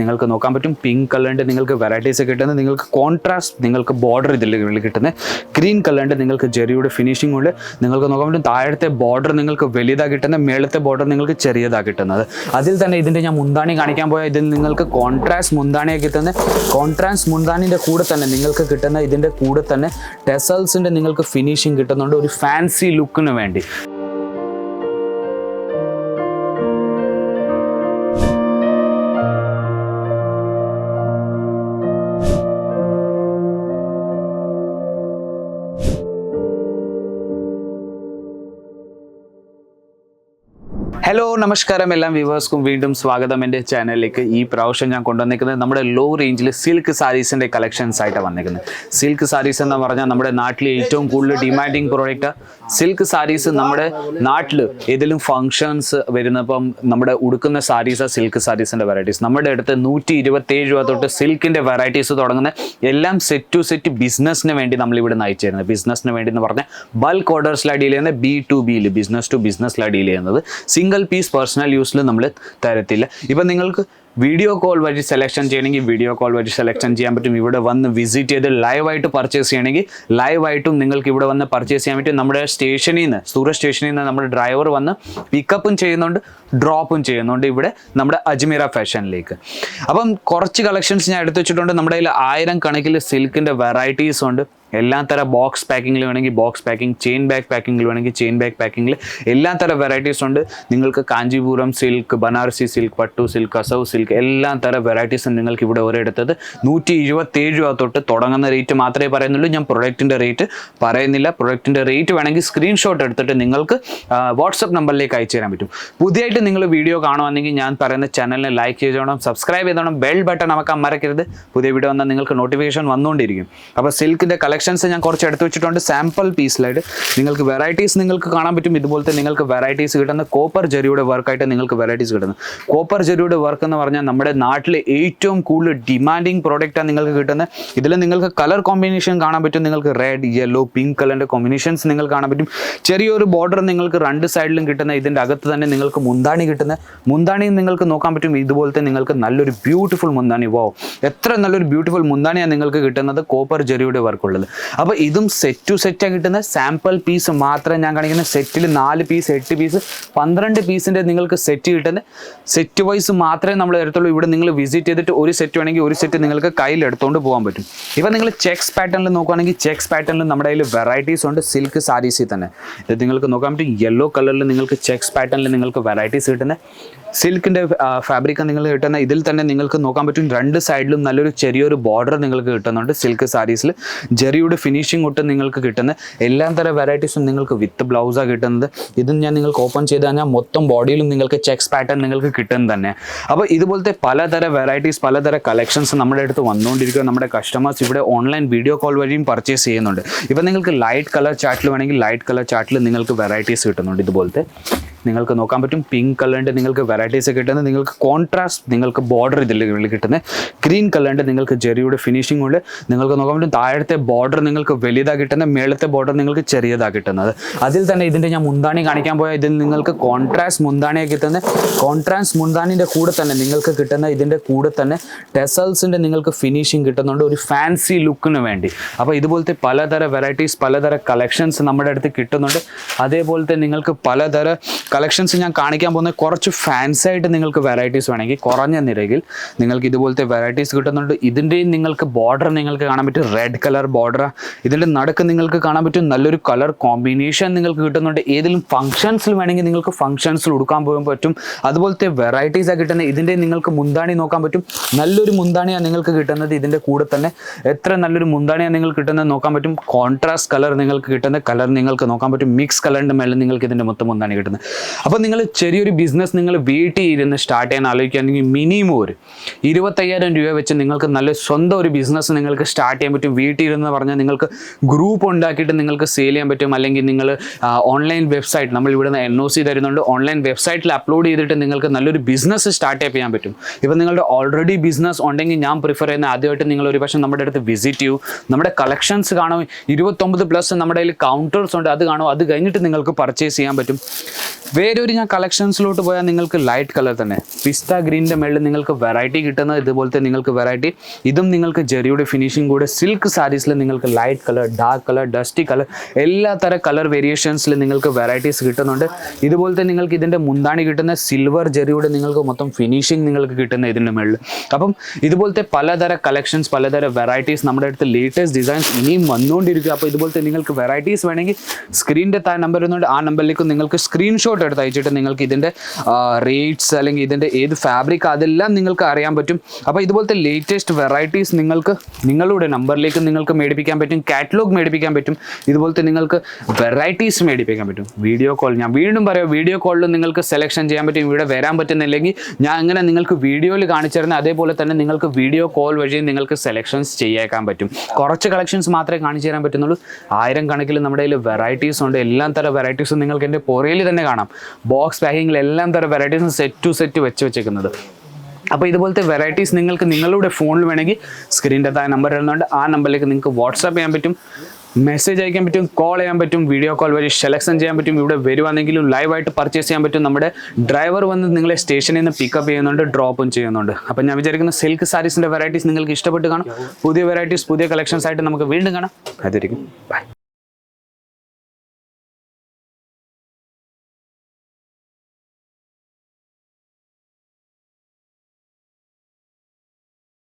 നിങ്ങൾക്ക് നോക്കാൻ പറ്റും. പിങ്ക് കളറിന്റെ നിങ്ങൾക്ക് വെറൈറ്റീസ് കിട്ടുന്നത് നിങ്ങൾക്ക് കോൺട്രാസ്റ്റ് നിങ്ങൾക്ക് ബോർഡർ ഇതിൽ കിട്ടുന്നത്. ഗ്രീൻ കളറിന്റെ നിങ്ങൾക്ക് ജെറിയുടെ ഫിനിഷിംഗ് ഉണ്ട്. നിങ്ങൾക്ക് നോക്കാൻ പറ്റും താഴത്തെ ബോർഡർ നിങ്ങൾക്ക് വലുതാണ് കിട്ടുന്നത് മേളത്തെ ബോർഡർ നിങ്ങൾക്ക് ചെറിയതാണ് കിട്ടുന്നത്. അതിൽ തന്നെ ഇതിന്റെ ഞാൻ മുന്താണി കാണിക്കാൻ പോയാൽ ഇതിൽ നിങ്ങൾക്ക് കോൺട്രാസ്റ്റ് മുന്താണിയാണ് കിട്ടുന്നത്. കോൺട്രാസ്റ്റ് മുന്താണിന്റെ കൂടെ തന്നെ നിങ്ങൾക്ക് കിട്ടുന്ന ഇതിന്റെ കൂടെ തന്നെ ടെസൽസിന്റെ നിങ്ങൾക്ക് ഫിനിഷിംഗ് കിട്ടുന്നുണ്ട്. ഒരു ഫാൻസി ലുക്കിന് വേണ്ടി. ഹലോ നമസ്കാരം എല്ലാം വ്യൂവേഴ്സ്ക്കും വീണ്ടും സ്വാഗതം. എന്റെ ചാനലിലേക്ക് ഈ പ്രാവശ്യം ഞാൻ കൊണ്ടുവന്നിരിക്കുന്നത് നമ്മുടെ ലോ റേഞ്ചിൽ സിൽക്ക് സാരീസിന്റെ കളക്ഷൻസ് ആയിട്ട് വന്നിരിക്കുന്നത്. സിൽക്ക് സാരീസ് എന്ന് പറഞ്ഞാൽ നമ്മുടെ നാട്ടിലെ ഏറ്റവും കൂടുതൽ ഡിമാൻഡിങ് പ്രോഡക്റ്റ് സിൽക്ക് സാരീസ് നമ്മുടെ നാട്ടിൽ ഏതെങ്കിലും ഫങ്ഷൻസ് വരുന്നപ്പം നമ്മുടെ ഉടുക്കുന്ന സാരീസ് സിൽക്ക് സാരീസിന്റെ വെറൈറ്റീസ് നമ്മുടെ അടുത്ത് നൂറ്റി ഇരുപത്തേഴ് രൂപ തൊട്ട് സിൽക്കിന്റെ വെറൈറ്റീസ് തുടങ്ങുന്ന എല്ലാം സെറ്റ് ടു സെറ്റ് ബിസിനസ്സിന് വേണ്ടി നമ്മൾ ഇവിടെ നയിച്ചു തരുന്നത് ബിസിനസ്സിന് വേണ്ടി എന്ന് പറഞ്ഞാൽ ബൾക്ക് ഓർഡേഴ്സിലാണ് ഡീൽ ചെയ്യുന്നത് ബി ടു ബിയിൽ ബിസിനസ് ടു ബിസിനസ്സിലാണ് ഡീൽ ചെയ്യുന്നത്. സിംഗിൾ പീസ് പേഴ്സണൽ യൂസിൽ നമ്മൾ തരത്തില്ല. ഇപ്പം നിങ്ങൾക്ക് വീഡിയോ കോൾ വഴി സെലക്ഷൻ ചെയ്യണമെങ്കിൽ വീഡിയോ കോൾ വഴി സെലക്ഷൻ ചെയ്യാൻ പറ്റും. ഇവിടെ വന്ന് വിസിറ്റ് ചെയ്ത് ലൈവായിട്ട് പർച്ചേസ് ചെയ്യണമെങ്കിൽ ലൈവായിട്ടും നിങ്ങൾക്ക് ഇവിടെ വന്ന് പർച്ചേസ് ചെയ്യാൻ പറ്റും. നമ്മുടെ സ്റ്റേഷനിൽ നിന്ന് സൂറത്ത് സ്റ്റേഷനിൽ നിന്ന് നമ്മുടെ ഡ്രൈവർ വന്ന് പിക്കപ്പും ചെയ്യുന്നുണ്ട് ഡ്രോപ്പും ചെയ്യുന്നുണ്ട് ഇവിടെ നമ്മുടെ അജ്മീറ ഫാഷനിലേക്ക് അപ്പം കുറച്ച് കളക്ഷൻസ് ഞാൻ എടുത്തു വെച്ചിട്ടുണ്ട്. നമ്മുടെ കയ്യിൽ ആയിരം കണക്കിൽ സിൽക്കിന്റെ വെറൈറ്റീസ് ഉണ്ട്. എല്ലാ തരം ബോക്സ് പാക്കിങ്ങിൽ വേണമെങ്കിൽ ബോക്സ് പാക്കിംഗ് ചെയിൻ ബാഗ് പാക്കിങ്ങിൽ വേണമെങ്കിൽ ചെയിൻ ബാഗ് പാക്കിങ്ങിൽ എല്ലാ തരം വെറൈറ്റീസ് ഉണ്ട്. നിങ്ങൾക്ക് കാഞ്ചീപുരം സിൽക്ക് ബനാറസി സിൽക്ക് പട്ടു സിൽക്ക് അസവ് സിൽക്ക് എല്ലാ തരം വെറൈറ്റീസും നിങ്ങൾക്ക് ഇവിടെ ഒരിടത്തത്. നൂറ്റി ഇരുപത്തേഴ് രൂപ തൊട്ട് തുടങ്ങുന്ന റേറ്റ് മാത്രമേ പറയുന്നുള്ളൂ. ഞാൻ പ്രൊഡക്റ്റിന്റെ റേറ്റ് പറയുന്നില്ല. പ്രൊഡക്റ്റിന്റെ റേറ്റ് വേണമെങ്കിൽ സ്ക്രീൻഷോട്ട് എടുത്തിട്ട് നിങ്ങൾക്ക് വാട്സപ്പ് നമ്പറിലേക്ക് അയച്ചു തരാൻ പറ്റും. പുതിയതായിട്ട് നിങ്ങൾ വീഡിയോ കാണുവാണെങ്കിൽ ഞാൻ പറയുന്ന ചാനലിനെ ലൈക്ക് ചെയ്തോണം സബ്സ്ക്രൈബ് ചെയ്തോണം ബെൽ ബട്ടൺ അമക്കാൻ മറക്കരുത്. പുതിയ വീഡിയോ വന്നാൽ നിങ്ങൾക്ക് നോട്ടിഫിക്കേഷൻ വന്നുകൊണ്ടിരിക്കും. അപ്പോൾ സിൽക്കിന്റെ കളക്ഷൻസ് ഞാൻ കുറച്ച് എടുത്തു വെച്ചിട്ടുണ്ട്. സാമ്പിൾ പീസിലായിട്ട് നിങ്ങൾക്ക് വെറൈറ്റീസ് നിങ്ങൾക്ക് കാണാൻ പറ്റും. ഇതുപോലത്തെ നിങ്ങൾക്ക് വെറൈറ്റീസ് കിട്ടുന്ന കോപ്പർ ജെറിയുടെ വർക്കായിട്ട് നിങ്ങൾക്ക് വെറൈറ്റീസ് കിട്ടുന്നത്. കോപ്പർ ജെറിയുടെ വർക്ക് എന്ന് പറഞ്ഞാൽ നമ്മുടെ നാട്ടിലെ ഏറ്റവും കൂടുതൽ ഡിമാൻഡിങ് പ്രോഡക്റ്റാണ് നിങ്ങൾക്ക് കിട്ടുന്നത്. ഇതിൽ നിങ്ങൾക്ക് കളർ കോമ്പിനേഷൻ കാണാൻ പറ്റും. നിങ്ങൾക്ക് റെഡ് യെല്ലോ പിങ്ക് കളറിന്റെ കോമ്പിനേഷൻസ് നിങ്ങൾക്ക് കാണാൻ പറ്റും. ചെറിയൊരു ബോർഡർ നിങ്ങൾക്ക് രണ്ട് സൈഡിലും കിട്ടുന്ന ഇതിന്റെ അകത്ത് തന്നെ നിങ്ങൾക്ക് മുന്താണി കിട്ടുന്ന മുന്താണി നിങ്ങൾക്ക് നോക്കാൻ പറ്റും. ഇതുപോലത്തെ നിങ്ങൾക്ക് നല്ലൊരു ബ്യൂട്ടിഫുൾ മുന്താണി. വോ എത്ര നല്ലൊരു ബ്യൂട്ടിഫുൾ മുന്താണിയാണ് നിങ്ങൾക്ക് കിട്ടുന്നത്. കോപ്പർ ജെറിയുടെ വർക്കുള്ളത് അപ്പോൾ ഇതും സെറ്റ് ടു സെറ്റാണ് കിട്ടുന്ന. സാമ്പിൾ പീസ് മാത്രം ഞാൻ കാണിക്കുന്ന. സെറ്റിൽ നാല് പീസ് എട്ട് പീസ് പന്ത്രണ്ട് പീസിന്റെ നിങ്ങൾക്ക് സെറ്റ് കിട്ടുന്ന. സെറ്റ് വൈസ് മാത്രമേ നമ്മൾ എടുത്തുള്ളൂ. ഇവിടെ നിങ്ങൾ വിസിറ്റ് ചെയ്തിട്ട് ഒരു സെറ്റ് വേണമെങ്കിൽ ഒരു സെറ്റ് നിങ്ങൾക്ക് കയ്യിൽ എടുത്തുകൊണ്ട് പോകാൻ പറ്റും. ഇപ്പം നിങ്ങൾ ചെക്സ് പാറ്റേണിൽ നോക്കുകയാണെങ്കിൽ ചെക്സ് പാറ്റേണിൽ നമ്മുടെ കയ്യിൽ വെറൈറ്റീസ് ഉണ്ട്. സിൽക്ക് സാരീസിൽ തന്നെ. ഇത് നിങ്ങൾക്ക് നോക്കാൻ പറ്റും. യെല്ലോ കളറിൽ നിങ്ങൾക്ക് ചെക്സ് പാറ്റേണിൽ നിങ്ങൾക്ക് വെറൈറ്റീസ് കിട്ടുന്നത് സിൽക്കിന്റെ ഫാബ്രിക് നിങ്ങൾ കിട്ടുന്ന ഇതിൽ തന്നെ നിങ്ങൾക്ക് നോക്കാൻ പറ്റും. രണ്ട് സൈഡിലും നല്ലൊരു ചെറിയൊരു ബോർഡർ നിങ്ങൾക്ക് കിട്ടുന്നുണ്ട് സിൽക്ക് സാരീസിൽ ജെറിയുടെ ഫിനിഷിംഗ് ഒട്ടും നിങ്ങൾക്ക് കിട്ടുന്ന എല്ലാ തരം വെറൈറ്റീസും നിങ്ങൾക്ക് വിത്ത് ബ്ലൗസാണ് കിട്ടുന്നത്. ഇത് ഞാൻ നിങ്ങൾക്ക് ഓപ്പൺ ചെയ്ത് കഴിഞ്ഞാൽ മൊത്തം ബോഡിയിലും നിങ്ങൾക്ക് ചെക്സ് പാറ്റേൺ നിങ്ങൾക്ക് കിട്ടുന്ന തന്നെ. അപ്പോൾ ഇതുപോലത്തെ പലതര വെറൈറ്റീസ് പലതര കളക്ഷൻസ് നമ്മുടെ അടുത്ത് വന്നുകൊണ്ടിരിക്കുക. നമ്മുടെ കസ്റ്റമേഴ്സ് ഇവിടെ ഓൺലൈൻ വീഡിയോ കോൾ വഴിയും പർച്ചേസ് ചെയ്യുന്നുണ്ട്. ഇപ്പം നിങ്ങൾക്ക് ലൈറ്റ് കളർ ചാർട്ടിൽ വേണമെങ്കിൽ ലൈറ്റ് കളർ ചാർട്ടിൽ നിങ്ങൾക്ക് വെറൈറ്റീസ് കിട്ടുന്നുണ്ട് ഇതുപോലത്തെ. നിങ്ങൾക്ക് നോക്കാൻ പറ്റും. പിങ്ക് കളറിന്റെ നിങ്ങൾക്ക് വെറൈറ്റീസ് കിട്ടുന്നത് നിങ്ങൾക്ക് കോൺട്രാസ്റ്റ് നിങ്ങൾക്ക് ബോർഡർ ഇതിൽ കിട്ടുന്നത് ഗ്രീൻ കളറിന്റെ നിങ്ങൾക്ക് ജെറിയുടെ ഫിനിഷിംഗ് ഉണ്ട്. നിങ്ങൾക്ക് നോക്കാൻ പറ്റും താഴത്തെ ബോർഡർ നിങ്ങൾക്ക് വലുതാണ് കിട്ടുന്നത് മേളത്തെ ബോർഡർ നിങ്ങൾക്ക് ചെറിയതാണ് കിട്ടുന്നത്. അതിൽ തന്നെ ഇതിന്റെ ഞാൻ മുന്താണി കാണിക്കാൻ പോയാൽ ഇതിൽ നിങ്ങൾക്ക് കോൺട്രാസ്റ്റ് മുന്താണിയാണ് കിട്ടുന്നത്. കോൺട്രാസ്റ്റ് മുന്താണിന്റെ കൂടെ തന്നെ നിങ്ങൾക്ക് കിട്ടുന്ന ഇതിന്റെ കൂടെ തന്നെ ടെസൽസിന്റെ നിങ്ങൾക്ക് ഫിനിഷിംഗ് കിട്ടുന്നുണ്ട് ഒരു ഫാൻസി ലുക്കിന് വേണ്ടി. അപ്പോൾ ഇതുപോലത്തെ പലതര വെറൈറ്റീസ് പലതര കളക്ഷൻസ് നമ്മുടെ അടുത്ത് കിട്ടുന്നുണ്ട്. അതേപോലത്തെ നിങ്ങൾക്ക് പലതരം കളക്ഷൻസ് ഞാൻ കാണിക്കാൻ പോകുന്ന കുറച്ച് ഫാൻസ് ആയിട്ട് നിങ്ങൾക്ക് വെറൈറ്റീസ് വേണമെങ്കിൽ കുറഞ്ഞ നിരക്കിൽ നിങ്ങൾക്ക് ഇതുപോലത്തെ വെറൈറ്റീസ് കിട്ടുന്നുണ്ട്. ഇതിന്റെയും നിങ്ങൾക്ക് ബോർഡർ നിങ്ങൾക്ക് കാണാൻ പറ്റും. റെഡ് കളർ ബോർഡർ ഇതിന്റെ നടുക്ക് നിങ്ങൾക്ക് കാണാൻ പറ്റും. നല്ലൊരു കളർ കോമ്പിനേഷൻ നിങ്ങൾക്ക് കിട്ടുന്നുണ്ട്. ഏതെങ്കിലും ഫംഗ്ഷൻസിൽ വേണമെങ്കിൽ നിങ്ങൾക്ക് ഫംഗ്ഷൻസിൽ ഉടുക്കാൻ പോകാൻ പറ്റും. അതുപോലത്തെ വെറൈറ്റീസ് ആ കിട്ടുന്നത്. ഇതിന്റെ നിങ്ങൾക്ക് മുന്താണി നോക്കാൻ പറ്റും. നല്ലൊരു മുന്താണിയാണ് നിങ്ങൾക്ക് കിട്ടുന്നത്. ഇതിന്റെ കൂടെ തന്നെ എത്ര നല്ലൊരു മുന്താണിയാണ് നിങ്ങൾക്ക് കിട്ടുന്നത് നോക്കാൻ പറ്റും. കോൺട്രാസ്റ്റ് കളർ നിങ്ങൾക്ക് കിട്ടുന്ന കളർ നിങ്ങൾക്ക് നോക്കാൻ പറ്റും. മിക്സ് കളറിന്റെ മേലെ നിങ്ങൾക്ക് ഇതിന്റെ മൊത്തം മുന്താണി കിട്ടുന്നത്. അപ്പോൾ നിങ്ങൾ ചെറിയൊരു ബിസിനസ് നിങ്ങൾ വീട്ടിൽ ഇരുന്ന് സ്റ്റാർട്ട് ചെയ്യാൻ ആലോചിക്കുകയാണെങ്കിൽ മിനിമം ഒരു ഇരുപത്തയ്യായിരം രൂപ വെച്ച് നിങ്ങൾക്ക് നല്ല സ്വന്തം ഒരു ബിസിനസ് നിങ്ങൾക്ക് സ്റ്റാർട്ട് ചെയ്യാൻ പറ്റും. വീട്ടിൽ ഇരുന്ന് പറഞ്ഞാൽ നിങ്ങൾക്ക് ഗ്രൂപ്പ് ഉണ്ടാക്കിയിട്ട് നിങ്ങൾക്ക് സെയിൽ ചെയ്യാൻ പറ്റും. അല്ലെങ്കിൽ നിങ്ങൾ ഓൺലൈൻ വെബ്സൈറ്റ് നമ്മൾ ഇവിടുന്ന് എൻ ഒ സി തരുന്നുണ്ട്. ഓൺലൈൻ വെബ്സൈറ്റിൽ അപ്ലോഡ് ചെയ്തിട്ട് നിങ്ങൾക്ക് നല്ലൊരു ബിസിനസ് സ്റ്റാർട്ട് ചെയ്യാൻ പറ്റും. ഇപ്പം നിങ്ങളുടെ ഓൾറെഡി ബിസിനസ് ഉണ്ടെങ്കിൽ ഞാൻ പ്രിഫർ ചെയ്യുന്ന ആദ്യമായിട്ട് നിങ്ങൾ ഒരു പക്ഷേ നമ്മുടെ അടുത്ത് വിസിറ്റ് ചെയ്യൂ. നമ്മുടെ കളക്ഷൻസ് കാണും. ഇരുപത്തൊമ്പത് പ്ലസ് നമ്മുടെ കയ്യിൽ കൗണ്ടേഴ്സ് ഉണ്ട്. അത് കാണും. അത് കഴിഞ്ഞിട്ട് നിങ്ങൾക്ക് പർച്ചേസ് ചെയ്യാൻ പറ്റും. വേറെ ഒരു ഞാൻ കളക്ഷൻസിലോട്ട് പോയാൽ നിങ്ങൾക്ക് ലൈറ്റ് കളർ തന്നെ. പിസ്ത ഗ്രീനിന്റെ മേളിൽ നിങ്ങൾക്ക് വെറൈറ്റി കിട്ടുന്ന ഇതുപോലത്തെ നിങ്ങൾക്ക് വെറൈറ്റി ഇതും നിങ്ങൾക്ക് ജെറിയുടെ ഫിനിഷിംഗ് കൂടെ സിൽക്ക് സാരീസിൽ നിങ്ങൾക്ക് light colour dark colour dusty colour എല്ലാ തരം കളർ വേരിയേഷൻസിൽ നിങ്ങൾക്ക് വെറൈറ്റീസ് കിട്ടുന്നുണ്ട്. ഇതുപോലത്തെ നിങ്ങൾക്ക് ഇതിന്റെ മുന്താണി കിട്ടുന്ന സിൽവർ ജെറിയുടെ നിങ്ങൾക്ക് മൊത്തം ഫിനിഷിംഗ് നിങ്ങൾക്ക് കിട്ടുന്ന ഇതിന്റെ മേളിൽ. അപ്പം ഇതുപോലത്തെ പലതര കളക്ഷൻസ് പലതര വെറൈറ്റീസ് നമ്മുടെ അടുത്ത് ലേറ്റസ്റ്റ് ഡിസൈൻസ് ഇനിയും വന്നുകൊണ്ടിരിക്കുക അപ്പോൾ ഇതുപോലത്തെ നിങ്ങൾക്ക് വെറൈറ്റീസ് വേണമെങ്കിൽ സ്ക്രീനിന്റെ താഴെ നമ്പർ വരുന്നുണ്ട് ആ നമ്പറിലേക്ക് നിങ്ങൾക്ക് സ്ക്രീൻഷോട്ട് എടുത്ത് അയച്ചിട്ട് നിങ്ങൾക്ക് ഇതിന്റെ റേറ്റ്സ് അല്ലെങ്കിൽ ഇതിന്റെ ഏത് ഫാബ്രിക് അതെല്ലാം നിങ്ങൾക്ക് അറിയാൻ പറ്റും. അപ്പോൾ ഇതുപോലത്തെ ലേറ്റസ്റ്റ് വെറൈറ്റീസ് നിങ്ങൾക്ക് നിങ്ങളുടെ നമ്പറിലേക്ക് നിങ്ങൾക്ക് മേടിപ്പിക്കാൻ പറ്റും കാറ്റലോഗ് മേടിപ്പിക്കാൻ പറ്റും ഇതുപോലത്തെ നിങ്ങൾക്ക് വെറൈറ്റീസ് മേടിപ്പിക്കാൻ പറ്റും. വീഡിയോ കോൾ ഞാൻ വീണ്ടും പറയാം വീഡിയോ കോളിൽ നിങ്ങൾക്ക് സെലക്ഷൻ ചെയ്യാൻ പറ്റും ഇവിടെ വരാൻ പറ്റുന്നില്ലെങ്കിൽ ഞാൻ അങ്ങനെ നിങ്ങൾക്ക് വീഡിയോയിൽ കാണിച്ചു തരുന്ന അതേപോലെ തന്നെ നിങ്ങൾക്ക് വീഡിയോ കോൾ വഴി നിങ്ങൾക്ക് സെലക്ഷൻസ് ചെയ്യേക്കാൻ പറ്റും. കുറച്ച് കളക്ഷൻസ് മാത്രമേ കാണിച്ചു തരാൻ പറ്റുന്നുള്ളൂ. ആയിരം കണക്കിൽ നമ്മുടെ കയ്യിൽ വെറൈറ്റീസ് ഉണ്ട്. എല്ലാം തരം വെറൈറ്റീസും നിങ്ങൾക്ക് എന്റെ പുറയിൽ തന്നെ കാണാം. ബോക്സ് പാക്കിങ്ങിൽ എല്ലാം തരം വെറൈറ്റീസും സെറ്റ് ടു സെറ്റ് വെച്ച് വെച്ചേക്കുന്നത്. അപ്പോൾ ഇതുപോലത്തെ വെറൈറ്റീസ് നിങ്ങൾക്ക് നിങ്ങളുടെ ഫോണിൽ വേണമെങ്കിൽ സ്ക്രീനിന്റെ താഴെ നമ്പർ ഇടുന്നുണ്ട്. ആ നമ്പറിലേക്ക് നിങ്ങൾക്ക് വാട്സാപ്പ് ചെയ്യാൻ പറ്റും മെസ്സേജ് അയക്കാൻ പറ്റും കോൾ ചെയ്യാൻ പറ്റും വീഡിയോ കോൾ വഴി സെലക്ഷൻ ചെയ്യാൻ പറ്റും ഇവിടെ വരുവാണെങ്കിലും ലൈവായിട്ട് പർച്ചേസ് ചെയ്യാൻ പറ്റും. നമ്മുടെ ഡ്രൈവർ വന്ന് നിങ്ങളെ സ്റ്റേഷനിൽ നിന്ന് പിക്കപ്പ് ചെയ്യുന്നുണ്ട് ഡ്രോപ്പും ചെയ്യുന്നുണ്ട്. അപ്പോൾ ഞാൻ വിചാരിക്കുന്ന സിൽക്ക് സാരീസിന്റെ വെറൈറ്റീസ് നിങ്ങൾക്ക് ഇഷ്ടപ്പെട്ട് കാണും. പുതിയ വെറൈറ്റീസ് പുതിയ കളക്ഷൻസ് ആയിട്ട് നമുക്ക് വീണ്ടും കാണാം. അതായിരിക്കും. ബൈ